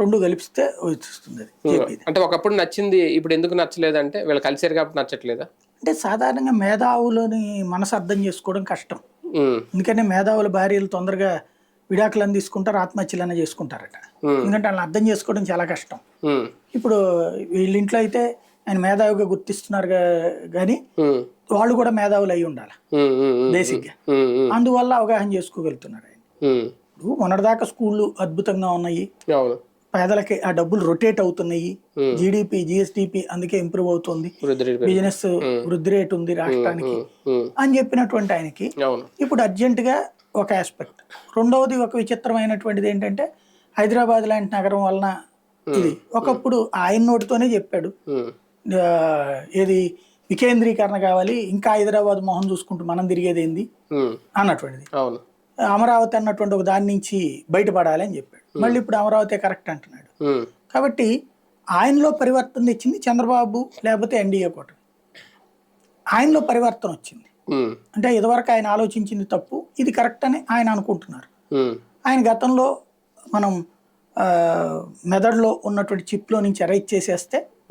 రెండు కలిపిస్తే వస్తుంది అది అంటే ఒకప్పుడు నచ్చింది ఇప్పుడు ఎందుకు నచ్చలేదంటే వీళ్ళు కలిసారు కాబట్టి నచ్చట్లేదా? అంటే సాధారణంగా మేధావులని మనసు అర్థం చేసుకోవడం కష్టం. ఎందుకంటే మేధావుల భార్యలు తొందరగా విడాకులను తీసుకుంటారు ఆత్మహత్యలనే చేసుకుంటారట. ఎందుకంటే వాళ్ళని అర్థం చేసుకోవడం చాలా కష్టం. ఇప్పుడు వీళ్ళ ఇంట్లో అయితే ఆయన మేధావిగా గుర్తిస్తున్నారు కానీ వాళ్ళు కూడా మేధావులు అయి ఉండాలి. బేసిక్గా అందువల్ల అవగాహన చేసుకోగలుగుతున్నారు ఆయన. ఇప్పుడు మొన్నటిదాకా స్కూళ్ళు అద్భుతంగా ఉన్నాయి. పేదలకి ఆ డబ్బులు రొటేట్ అవుతున్నాయి. జీడిపి జిఎస్డిపి అందుకే ఇంప్రూవ్ అవుతుంది. బిజినెస్ వృద్ధి రేట్ ఉంది రాష్ట్రానికి అని చెప్పినటువంటి ఆయనకి ఇప్పుడు అర్జెంటుగా ఒక ఆస్పెక్ట్ రెండవది ఒక విచిత్రమైనటువంటిది ఏంటంటే హైదరాబాద్ లాంటి నగరం వలన ఇది ఒకప్పుడు ఆయన నోటితోనే చెప్పాడు. ఏది వికేంద్రీకరణ కావాలి ఇంకా హైదరాబాద్ మొహం చూసుకుంటూ మనం తిరిగేది ఏంది? అన్నటువంటిది. అమరావతి అన్నటువంటి ఒక దాని నుంచి బయటపడాలి అని చెప్పాడు. మళ్ళీ ఇప్పుడు అమరావతి కరెక్ట్ అంటున్నాడు. కాబట్టి ఆయనలో పరివర్తన తెచ్చింది చంద్రబాబు లేకపోతే ఎన్డీఏ కూటమి. ఆయనలో పరివర్తన వచ్చింది. అంటే ఇదివరకు ఆయన ఆలోచించింది తప్పు ఇది కరెక్ట్ అని ఆయన అనుకుంటున్నారు. ఆయన గతంలో మనం మెదడులో ఉన్నటువంటి చిప్లో నుంచి ఎరైజ్ చేసేస్తే